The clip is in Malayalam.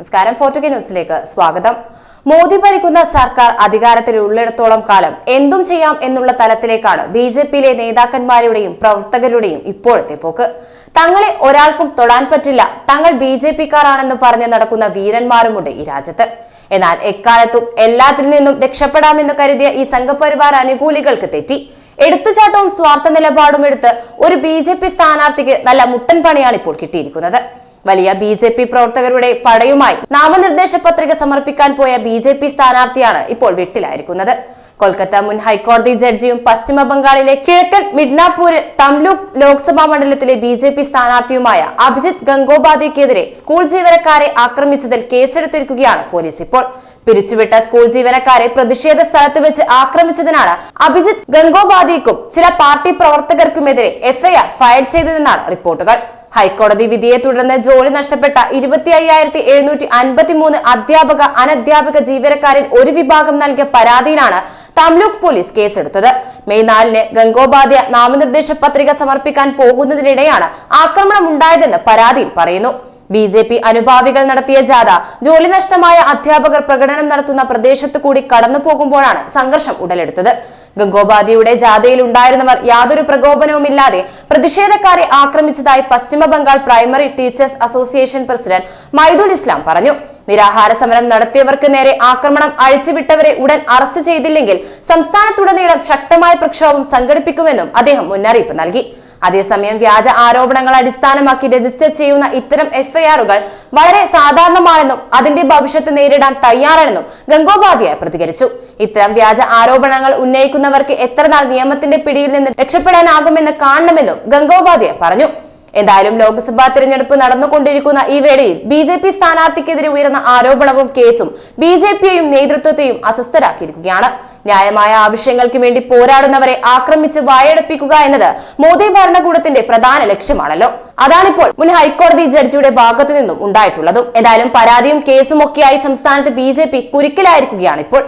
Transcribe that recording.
നമസ്കാരം. ഫോർട്ടുഗി ന്യൂസിലേക്ക് സ്വാഗതം. മോദി ഭരിക്കുന്ന സർക്കാർ അധികാരത്തിൽ ഉള്ളിടത്തോളം കാലം എന്തും ചെയ്യാം എന്നുള്ള തലത്തിലേക്കാണ് ബി ജെ പിയിലെ നേതാക്കന്മാരുടെയും പ്രവർത്തകരുടെയും ഇപ്പോഴത്തെ പോക്ക്. തങ്ങളെ ഒരാൾക്കും തൊടാൻ പറ്റില്ല. തങ്ങൾ ബി ജെ പിക്കാരാണെന്ന് പറഞ്ഞ് നടക്കുന്ന വീരന്മാരുമുണ്ട് ഈ രാജ്യത്ത്. എന്നാൽ എക്കാലത്തും എല്ലാത്തിൽ നിന്നും രക്ഷപ്പെടാമെന്ന് കരുതിയ ഈ സംഘപരിവാർ അനുകൂലികൾക്ക് തെറ്റി. എടുത്തുചാട്ടവും സ്വാർത്ഥ നിലപാടും എടുത്ത് ഒരു ബി ജെ പി സ്ഥാനാർത്ഥിക്ക് നല്ല മുട്ടൻ പണിയാണ് ഇപ്പോൾ കിട്ടിയിരിക്കുന്നത്. വലിയ ബി ജെ പി പ്രവർത്തകരുടെ പടയുമായി നാമനിർദ്ദേശ പത്രിക സമർപ്പിക്കാൻ പോയ ബി ജെ പി സ്ഥാനാർത്ഥിയാണ് ഇപ്പോൾ വെട്ടിലായിരിക്കുന്നത്. കൊൽക്കത്ത മുൻ ഹൈക്കോടതി ജഡ്ജിയും പശ്ചിമ ബംഗാളിലെ കിഴക്കൻ മിഡ്നാപൂരിൽ തംലൂക്ക് ലോക്സഭാ മണ്ഡലത്തിലെ ബി ജെ പി സ്ഥാനാർത്ഥിയുമായ അഭിജിത് ഗംഗോപാധ്യക്കെതിരെ സ്കൂൾ ജീവനക്കാരെ ആക്രമിച്ചതിൽ കേസെടുത്തിരിക്കുകയാണ് പോലീസ് ഇപ്പോൾ. പിരിച്ചുവിട്ട സ്കൂൾ ജീവനക്കാരെ പ്രതിഷേധ സ്ഥലത്ത് വെച്ച് ആക്രമിച്ചതിനാണ് അഭിജിത് ഗംഗോപാധ്യക്കും ചില പാർട്ടി പ്രവർത്തകർക്കുമെതിരെ എഫ്ഐആർ ഫയൽ ചെയ്തതെന്നാണ് റിപ്പോർട്ടുകൾ. ഹൈക്കോടതി വിധിയെ തുടർന്ന് ജോലി നഷ്ടപ്പെട്ട ഇരുപത്തി അയ്യായിരത്തി എഴുന്നൂറ്റി അൻപത്തി മൂന്ന് അധ്യാപക അനധ്യാപക ജീവനക്കാരിൽ ഒരു വിഭാഗം നൽകിയ പരാതിയിലാണ് തംലൂക്ക് പോലീസ് കേസെടുത്തത്. മെയ് നാലിന് ഗംഗോപാധ്യ നാമനിർദ്ദേശ പത്രിക സമർപ്പിക്കാൻ പോകുന്നതിനിടെയാണ് ആക്രമണം ഉണ്ടായതെന്ന് പരാതിയിൽ പറയുന്നു. ബി ജെ പി അനുഭാവികൾ നടത്തിയ ജാഥ ജോലി നഷ്ടമായ അധ്യാപകർ പ്രകടനം നടത്തുന്ന പ്രദേശത്തു കൂടി കടന്നു പോകുമ്പോഴാണ് സംഘർഷം ഉടലെടുത്തത്. ഗംഗോപാധ്യയുടെ ജാഥയിൽ ഉണ്ടായിരുന്നവർ യാതൊരു പ്രകോപനവുമില്ലാതെ പ്രതിഷേധക്കാരെ ആക്രമിച്ചതായി Paschima Bengal primary teachers association president Maidul Islam പറഞ്ഞു. നിരാഹാര സമരം നടത്തിയവർക്ക് നേരെ ആക്രമണം അഴിച്ചുവിട്ടവരെ ഉടൻ അറസ്റ്റ് ചെയ്തില്ലെങ്കിൽ സംസ്ഥാനത്തുടനീളം ശക്തമായ പ്രക്ഷോഭം സംഘടിപ്പിക്കുമെന്നും അദ്ദേഹം മുന്നറിയിപ്പ് നൽകി. അതേസമയം വ്യാജ ആരോപണങ്ങൾ അടിസ്ഥാനമാക്കി രജിസ്റ്റർ ചെയ്യുന്ന ഇത്തരം എഫ്ഐആറുകൾ വളരെ സാധാരണമാണെന്നും അതിന്റെ ഭവിഷ്യത്ത് നേരിടാൻ തയ്യാറാണെന്നും ഗംഗോപാധ്യായ പ്രതികരിച്ചു. ഇത്തരം വ്യാജ ആരോപണങ്ങൾ ഉന്നയിക്കുന്നവർക്ക് എത്ര നാൾ നിയമത്തിന്റെ പിടിയിൽ നിന്ന് രക്ഷപ്പെടാനാകുമെന്ന് കാണണമെന്നും ഗംഗോപാധ്യായ പറഞ്ഞു. എന്തായാലും ലോക്സഭാ തിരഞ്ഞെടുപ്പ് നടന്നുകൊണ്ടിരിക്കുന്ന ഈ വേളയിൽ ബി ജെ പി സ്ഥാനാർത്ഥിക്കെതിരെ ഉയർന്ന ആരോപണവും കേസും ബി ജെ പിയെയും നേതൃത്വത്തെയും അസ്വസ്ഥരാക്കിയിരിക്കുകയാണ്. ന്യായമായ ആവശ്യങ്ങൾക്ക് വേണ്ടി പോരാടുന്നവരെ ആക്രമിച്ച് വായടപ്പിക്കുക എന്നത് മോദി ഭരണകൂടത്തിന്റെ പ്രധാന ലക്ഷ്യമാണല്ലോ. അതാണിപ്പോൾ മുൻ ഹൈക്കോടതി ജഡ്ജിയുടെ ഭാഗത്തു നിന്നും ഉണ്ടായിട്ടുള്ളതും. എന്തായാലും പരാതിയും കേസും ഒക്കെയായി സംസ്ഥാനത്ത് ബി ജെ പി കുരുക്കിലായിരിക്കുകയാണ് ഇപ്പോൾ